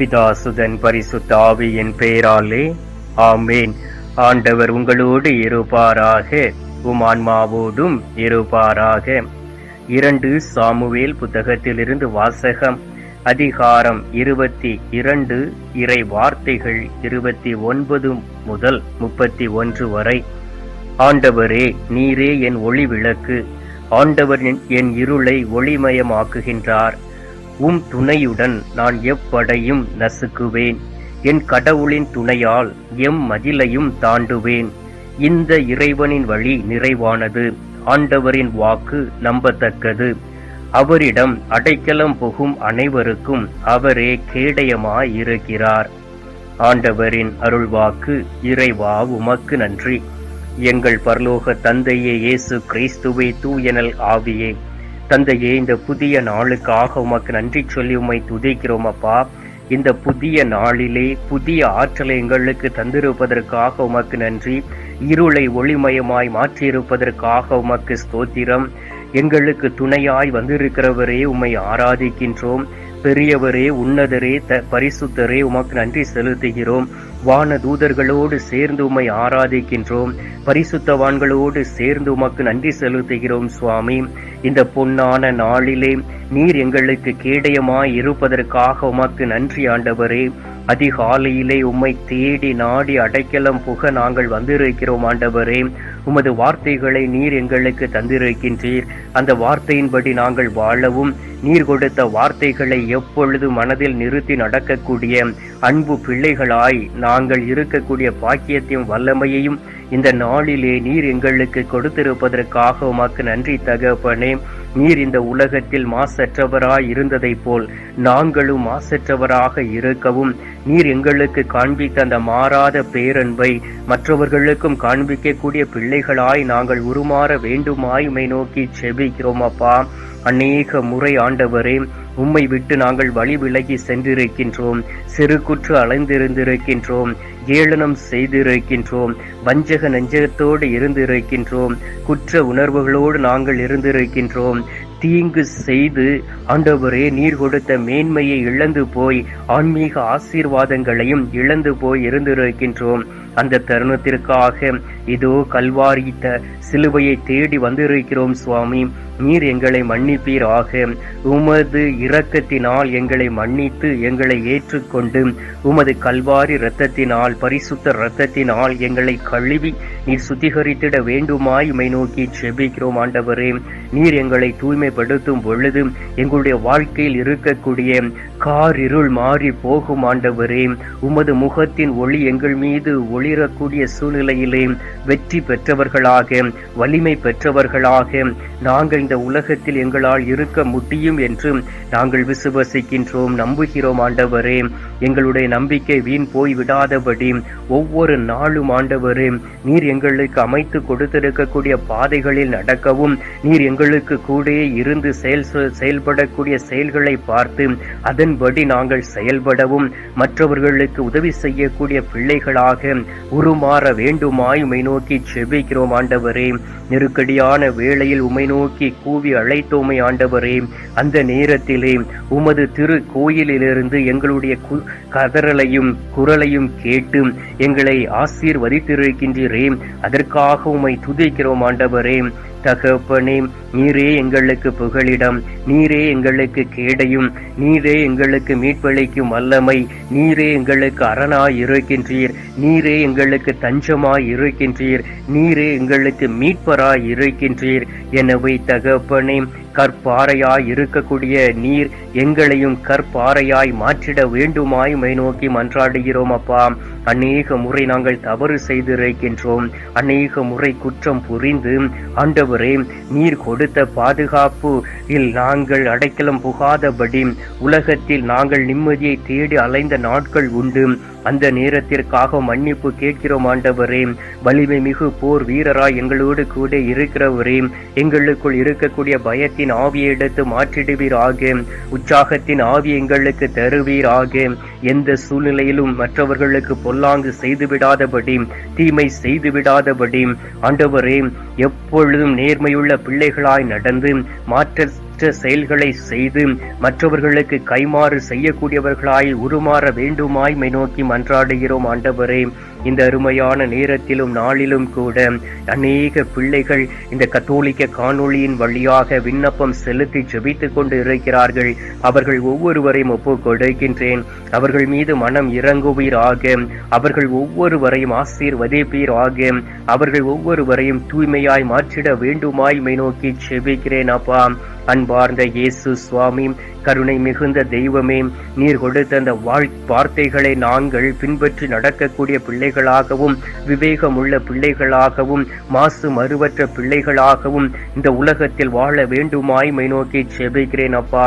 பிதாசுதன் பரிசுத்த ஆவியின் பெயராலே ஆமேன். ஆண்டவர் உங்களோடு இருப்பாராக உமான்மாவோடும் இருப்பாராக. இரண்டு சாமுவேல் புத்தகத்திலிருந்து வாசகம் அதிகாரம் இருபத்தி இரண்டு இறை வார்த்தைகள் இருபத்தி ஒன்பது முதல் முப்பத்தி ஒன்று வரை. ஆண்டவரே நீரே என் ஒளி விளக்கு ஆண்டவர் என் இருளை ஒளிமயமாக்குகின்றார். உம் துணையுடன் நான் எப்படையும் நசுக்குவேன். என் கடவுளின் துணையால் எம் மதிலையும் தாண்டுவேன். இந்த இறைவனின் வழி நிறைவானது. ஆண்டவரின் வாக்கு நம்பத்தக்கது. அவரிடம் அடைக்கலம் புகும் அனைவருக்கும் அவரே கேடயமாயிருக்கிறார். ஆண்டவரின் அருள்வாக்கு இறைவா உமக்கு நன்றி. எங்கள் பரலோக தந்தையே இயேசு கிறிஸ்துவே தூயனல் ஆவியே. தந்தையே இந்த புதிய நாளுக்காக உமக்கு நன்றி சொல்லி உம்மை துதிக்கிறோம் அப்பா. இந்த புதிய நாளிலே புதிய ஆற்றலை எங்களுக்கு தந்திருப்பதற்காக உமக்கு நன்றி. இருளை ஒளிமயமாய் மாற்றியிருப்பதற்காக உமக்கு ஸ்தோத்திரம். எங்களுக்கு துணையாய் வந்திருக்கிறவரே உம்மை ஆராதிக்கின்றோம். பெரியவரே உன்னதரே த பரிசுத்தரே உமக்கு நன்றி செலுத்துகிறோம். வான தூதர்களோடு சேர்ந்து உம்மை ஆராதிக்கின்றோம். பரிசுத்தவான்களோடு சேர்ந்து உமக்கு நன்றி செலுத்துகிறோம் சுவாமி. இந்த பொன்னான நாளிலே நீர் எங்களுக்கு கேடயமாய் இருப்பதற்காக உமக்கு நன்றி ஆண்டவரே. அதிகாலையிலே உம்மை தேடி நாடி அடைக்கலம் புக நாங்கள் வந்திருக்கிறோம் ஆண்டவரே. உமது வார்த்தைகளை நீர் எங்களுக்கு தந்திருக்கின்றீர். அந்த வார்த்தையின்படி நாங்கள் வாழவும். நீர் கொடுத்த வார்த்தைகளை எப்பொழுது மனதில் நிறுத்தி நடக்கக்கூடிய அன்பு பிள்ளைகளாய் நாங்கள் இருக்கக்கூடிய பாக்கியத்தையும் வல்லமையையும் இந்த நாளிலே நீர் எங்களுக்கு கொடுத்திருப்பதற்காக உமக்கு நன்றி தகப்பனே. நீர் இந்த உலகத்தில் மாசற்றவராய் இருந்ததைப் போல் நாங்களும் மாசற்றவராக இருக்கவும். நீர் எங்களுக்கு காண்பித்த அந்த மாறாத பேரன்பை மற்றவர்களுக்கும் காண்பிக்கக்கூடிய பிள்ளைகளாய் நாங்கள் உருமாற வேண்டுமாய் உம்மை நோக்கி செபிக்கிறோம் அப்பா. அநேக முறை ஆண்டவரே உம்மை விட்டு நாங்கள் வழி விலகி சென்றிருக்கின்றோம். சிறு குற்று அலைந்திருந்திருக்கின்றோம். ஏளனம் செய்திருக்கின்றோம். வஞ்சக நெஞ்சகத்தோடு இருந்திருக்கின்றோம். குற்ற உணர்வுகளோடு நாங்கள் இருந்திருக்கின்றோம். தீங்கு செய்து ஆண்டவரே நீர் கொடுத்த மேன்மையை இழந்து போய் ஆன்மீக ஆசீர்வாதங்களையும் இழந்து போய் இருந்திருக்கின்றோம். அந்த தருணத்திற்காக இதோ கல்வாரித்த சிலுவையை தேடி வந்திருக்கிறோம் சுவாமி. நீர் எங்களை மன்னிப்பீராக. உமது இரக்கத்தினால் எங்களை மன்னித்து எங்களை ஏற்றுக்கொண்டு உமது கல்வாரி இரத்தத்தினால் பரிசுத்த இரத்தத்தினால் எங்களை கழுவி நீர் சுத்திகரித்திட வேண்டுமாய் மை நோக்கி செபிக்கிறோம் ஆண்டவரே. நீர் எங்களை தூய்மைப்படுத்தும் பொழுது எங்களுடைய வாழ்க்கையில் இருக்கக்கூடிய கார் இருள் மாறி போகும் ஆண்டவரே. உமது முகத்தின் ஒளி எங்கள் மீது ஒளிரக்கூடிய சூழ்நிலையிலே வெற்றி பெற்றவர்களாக வலிமை பெற்றவர்களாக நாங்கள் இந்த உலகத்தில் எங்களால் இருக்க முடியும் என்று நாங்கள் விசுவசிக்கின்றோம் நம்புகிறோம் ஆண்டவரே. எங்களுடைய நம்பிக்கை வீண் போய் விடாதபடி ஒவ்வொரு நாளும் ஆண்டவரே நீர் எங்களுக்கு அமைத்து கொடுத்திருக்கக்கூடிய பாதைகளில் நடக்கவும் நீர் எங்கள் உங்களுக்கு கூட இருந்து செயல் செயல்படக்கூடிய செயல்களை பார்த்து அதன்படி நாங்கள் செயல்படவும் மற்றவர்களுக்கு உதவி செய்யக்கூடிய பிள்ளைகளாக உருமாற வேண்டுமாய் உமை நோக்கி செபிக்கிறோம் ஆண்டவரே. நெருக்கடியான வேளையில் உமை நோக்கி கூவி அழைத்தோமை ஆண்டவரே. அந்த நேரத்திலே உமது திரு கோயிலிலிருந்து எங்களுடைய கு- கதறலையும் குரலையும் கேட்டு எங்களை ஆசீர்வதித்திருக்கின்றீரே. அதற்காக உமை துதிக்கிறோம் ஆண்டவரே. தகப்பனே நீரே எங்களுக்கு புகலிடம் நீரே எங்களுக்கு கேடையும் நீரே எங்களுக்கு மீட்பளிக்கும் வல்லமை நீரே எங்களுக்கு அரணாய் இருக்கின்றீர் நீரே எங்களுக்கு தஞ்சமாய் இருக்கின்றீர் நீரே எங்களுக்கு மீட்பராய் இருக்கின்றீர். எனவே தகப்பனே கற்பாறையாய் இருக்கக்கூடிய நீர் எங்களையும் கற்பாறையாய் மாற்றிட வேண்டுமாய் மை நோக்கி மன்றாடுகிறோம் அப்பா. அநேக முறை நாங்கள் தவறு செய்திருக்கின்றோம். அநேக முறை குற்றம் புரிந்து ஆண்டவரே நீர் கொடு கொடுத்த பாதுகாப்பு இல் நாங்கள் அடைக்கலம் புகாதபடி உலகத்தில் நாங்கள் நிம்மதியை தேடி அலைந்த நாட்கள் உண்டு. அந்த நேரத்திற்காக மன்னிப்பு கேட்கிறோம் ஆண்டவரே. வலிமை மிகு போர் வீரராய் எங்களோடு கூட இருக்கிறவரே. எங்களுக்குள் இருக்கக்கூடிய பயத்தின் ஆவியை எடுத்து மாற்றிடுவீராக. உற்சாகத்தின் ஆவி எங்களுக்கு தருவீராக. எந்த சூழ்நிலையிலும் மற்றவர்களுக்கு பொல்லாங்கு செய்துவிடாதபடி தீமை செய்துவிடாதபடி ஆண்டவரே எப்பொழுதும் நேர்மையுள்ள பிள்ளைகளாய் நடந்து மாற்ற மற்ற செயல்களை செய்து மற்றவர்களுக்கு கைமாறு செய்யக்கூடியவர்களாய் உருமாற வேண்டுமாய் மை நோக்கி மன்றாடுகிறோம் ஆண்டவரே. இந்த அருமையான நேரத்திலும் நாளிலும் கூட அநேக பிள்ளைகள் இந்த கத்தோலிக்க காணொளியின் வழியாக விண்ணப்பம் செலுத்தி ஜெபித்துக் கொண்டு இருக்கிறார்கள். அவர்கள் ஒவ்வொருவரையும் ஒப்பு கொடுக்கின்றேன். அவர்கள் மீது மனம் இறங்குவீராக. அவர்கள் ஒவ்வொருவரையும் ஆசீர்வதிப்பீராக. அவர்கள் ஒவ்வொருவரையும் தூய்மையாய் மாற்றிட வேண்டுமாய் மை நோக்கி செபிக்கிறேன் அப்பா. அன்பார்ந்த இயேசு சுவாமி கருணை மிகுந்த தெய்வமே நீர் கொடுத்த அந்த வாழ் வார்த்தைகளை நாங்கள் பின்பற்றி நடக்கக்கூடிய பிள்ளைகளாகவும் விவேகமுள்ள பிள்ளைகளாகவும் மாசு மறுவற்ற பிள்ளைகளாகவும் இந்த உலகத்தில் வாழ வேண்டுமாய் மை நோக்கி செபிக்கிறேன் அப்பா.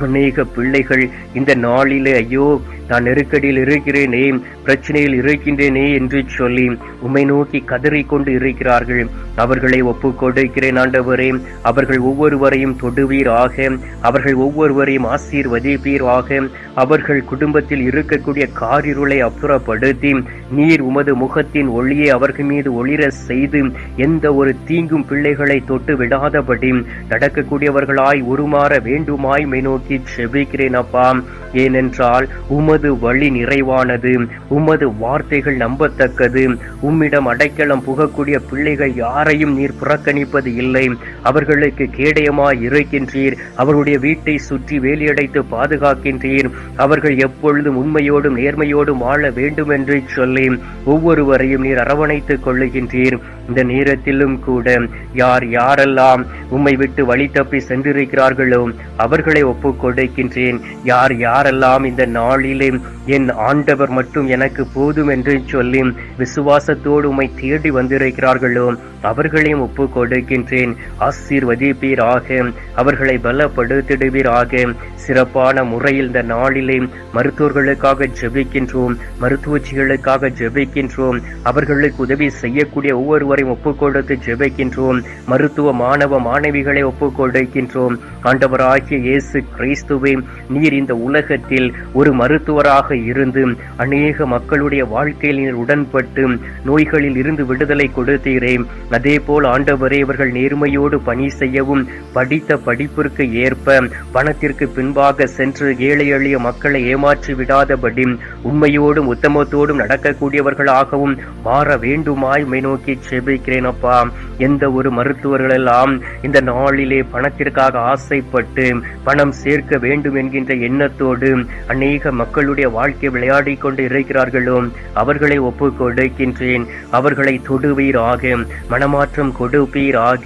அநேக பிள்ளைகள் இந்த நாளிலே ஐயோ நான் நெருக்கடியில் இருக்கிறேனே பிரச்சனையில் இருக்கின்றேனே என்று சொல்லி உம்மை நோக்கி கதறிக்கொண்டு இருக்கிறார்கள். அவர்களை ஒப்பு கொடுக்கிறேன் ஆண்டவரே. அவர்கள் ஒவ்வொருவரையும் தொடுவீராக. அவர்கள் ஒவ்வொருவரையும் ஆசீர்வதிப்பீராக. அவர்கள் குடும்பத்தில் இருக்கக்கூடிய காரிருளை அப்புறப்படுத்தி நீர் உமது முகத்தின் ஒளியை அவர்கள் மீது ஒளிர செய்து எந்த ஒரு தீங்கும் பிள்ளைகளை தொட்டு விடாதபடி நடக்கக்கூடியவர்களாய் உருமாற வேண்டுமாய் மை நோக்கி செபிக்கிறேன் அப்பா. ஏனென்றால் உமது வழி நிறைவானது உமது வார்த்தைகள் நம்பத்தக்கது. உம்மிடம் அடைக்கலம் புகக்கூடிய பிள்ளைகள் யாரையும் நீர் புறக்கணிப்பது இல்லை. அவர்களுக்கு கேடயமாய் இருக்கின்றீர். அவருடைய வீட்டை சுற்றி வேலியடைத்து பாதுகாக்கின்றீர். அவர்கள் எப்பொழுதும் உண்மையோடும் நேர்மையோடும் வாழ வேண்டும் என்று சொல்லி ஒவ்வொருவரையும் நீர் அரவணைத்துக் கொள்ளுகின்றீர். இந்த நேரத்திலும் கூட யார் யாரெல்லாம் உம்மை விட்டு வழி தப்பி சென்றிருக்கிறார்களோ அவர்களை ஒப்புக் கொடுக்கின்றேன். யார் யாரெல்லாம் இந்த நாளிலே என் ஆண்டவர் மட்டும் எனக்கு போதும் என்று சொல்லி விசுவாசத்தோடு உமை தேடி வந்திருக்கிறார்களோ அவர்களையும் ஒப்பு கொடுக்கின்றேன். ஆசீர்வதிப்பீராக. அவர்களை பலப்படுத்திடுவீராக. சிறப்பான முறையில் இந்த நாளிலே மருத்துவர்களுக்காக ஜெபிக்கின்றோம் மருத்துவச்சிகளுக்காக ஜெபிக்கின்றோம். அவர்களுக்கு உதவி செய்யக்கூடிய ஒவ்வொருவரையும் ஒப்பு கொடுத்து ஜெபிக்கின்றோம். மருத்துவ மாணவ மாணவிகளை ஒப்பு கொடுக்கின்றோம். ஆண்டவராகிய இயேசு கிறிஸ்துவே நீர் இந்த உலகத்தில் ஒரு மருத்துவ மருத்துவராக இருந்து அநேக மக்களுடைய வாழ்க்கையில் நீர் உடன்பட்டு நோய்களில் இருந்து விடுதலை கொடுத்தீரே. அதே போல் ஆண்டவரே இவர்கள் நேர்மையோடு பணி செய்யவும் படித்த படிப்பிற்கு ஏற்ப பணத்திற்கு பின்பாக சென்று ஏழை எளிய மக்களை ஏமாற்றி விடாதபடி உண்மையோடும் உத்தமத்தோடும் நடக்கக்கூடியவர்களாகவும் மாற வேண்டுமாய் மை நோக்கி செபிக்கிறேன் அப்பா. எந்த ஒரு மருத்துவர்களெல்லாம் இந்த நாளிலே பணத்திற்காக ஆசைப்பட்டு பணம் சேர்க்க வேண்டும் என்கின்ற எண்ணத்தோடு அநேக மக்கள் தங்களுடைய வாழ்க்கை விளையாடி கொண்டு இருக்கிறார்களோ அவர்களை ஒப்பு கொடுக்கின்றேன் அவர்களை தொடுவீராக மனமாற்றம் கொடுப்பீராக.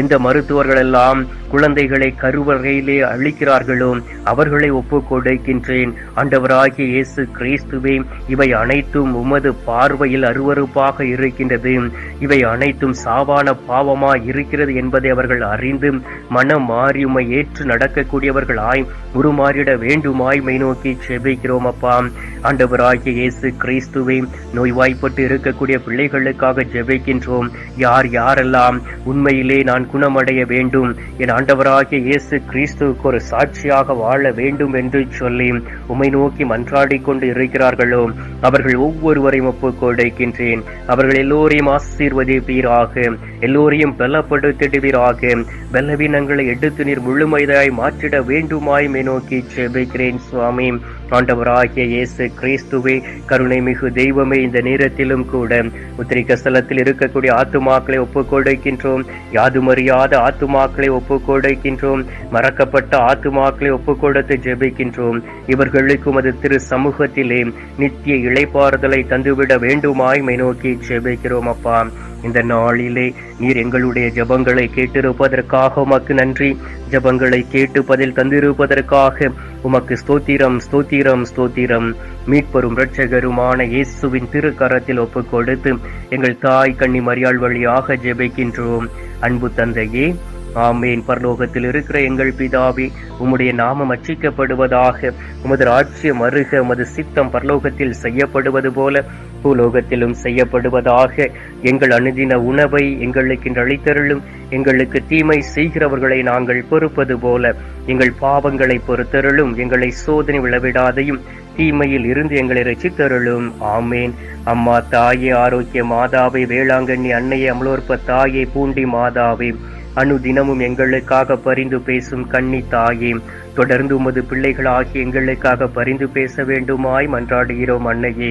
இந்த மருத்துவர்கள் எல்லாம் குழந்தைகளை கருவறையிலே அழிக்கிறார்களோ அவர்களை ஒப்பு கொடுக்கின்றேன் ஆண்டவராகிய இயேசு கிறிஸ்துவே இவை அனைத்தும் உமது பார்வையில் அருவறுப்பாக இருக்கின்றது. இவை அனைத்தும் சாவான பாவமா இருக்கிறது என்பதை அவர்கள் அறிந்து மனம் மாறி உம்மை ஏற்று நடக்கக்கூடியவர்களாய் உருமாறிட வேண்டுமாய் மை நோக்கி செபிக்கிறோம் அப்பா. ஆண்டவராகிய இயேசு கிறிஸ்துவே நோய்வாய்ப்பட்டு இருக்கக்கூடிய பிள்ளைகளுக்காக ஜெபிக்கின்றோம். யார் யாரெல்லாம் உண்மையிலே நான் குணமடைய வேண்டும் என் ஆண்டவராகிய இயேசு கிறிஸ்துவுக்கு ஒரு சாட்சியாக வாழ வேண்டும் என்று சொல்லி உம்மை நோக்கி மன்றாடி கொண்டு இருக்கிறார்களோ அவர்கள் ஒவ்வொருவரையும் ஒப்புக் கொடுக்கின்றேன். அவர்கள் எல்லோரையும் ஆசீர்வதிப்பீராக எல்லோரையும் பலப்படுத்திடுவீராக பலவீனங்களை எடுத்து நீர் முழுமைதாய் மாற்றிட வேண்டுமாய் நோக்கி செபிக்கிறேன் சுவாமி. ஆண்டவராகிய இயேசு கிறிஸ்துவே கருணை மிகு தெய்வமே இந்த நேரத்திலும் கூட உத்திரிக்க ஸ்தலத்தில் இருக்கக்கூடிய ஆத்துமாக்களை ஒப்புக்கொடுக்கின்றோம். யாதுமறியாத ஆத்துமாக்களை ஒப்புக்கொடுக்கின்றோம். மறக்கப்பட்ட ஆத்துமாக்களை ஒப்புக்கொடுத்து ஜெபிக்கின்றோம். இவர்களுக்கு அது திரு சமூகத்திலே நித்திய இளைப்பாறுதலை தந்துவிட வேண்டுமாய் மை நோக்கி ஜெபிக்கிறோம் அப்பா. இந்த நாளிலே நீர் எங்களுடைய ஜெபங்களை கேட்டிருப்பதற்காக உமக்கு நன்றி. ஜெபங்களை கேட்டு பதில் தந்திருப்பதற்காக உமக்கு ஸ்தோத்திரம் ஸ்தோத்திரம் ஸ்தோத்திரம். மீட்பெரும் இரட்சகருமான இயேசுவின் திருக்கரத்தில் ஒப்புக் கொடுத்து எங்கள் தாய் கண்ணி மரியாள் வழியாக ஜெபிக்கின்றோம். அன்பு தந்தையே ஆமேன். பரலோகத்தில் இருக்கிற எங்கள் பிதாவே உம்முடைய நாமம் அச்சிக்கப்படுவதாக உமது ராட்சியம் அருக உமது சித்தம் பரலோகத்தில் செய்யப்படுவது போல பூலோகத்திலும் செய்யப்படுவதாக எங்கள் அனுதின உணவை எங்களுக்கு அளித்தருளும். எங்களுக்கு தீமை செய்கிறவர்களை நாங்கள் பொறுப்பது போல எங்கள் பாவங்களை பொறுத்தருளும். எங்களை சோதனை விளவிடாதையும் தீமையில் இருந்து எங்களை ரசித்தருளும் ஆமேன். அம்மா தாயே ஆரோக்கிய மாதாவே வேளாங்கண்ணி அன்னையே அமலோற்ப தாயே பூண்டி மாதாவே அனுதினமும் எங்களுக்காக பரிந்து பேசும் கண்ணி தாயே தொடர்ந்து உமது பிள்ளைகளாகி எங்களுக்காக பரிந்து பேச வேண்டுமாய் மன்றாடுகிறோம் அன்னையே.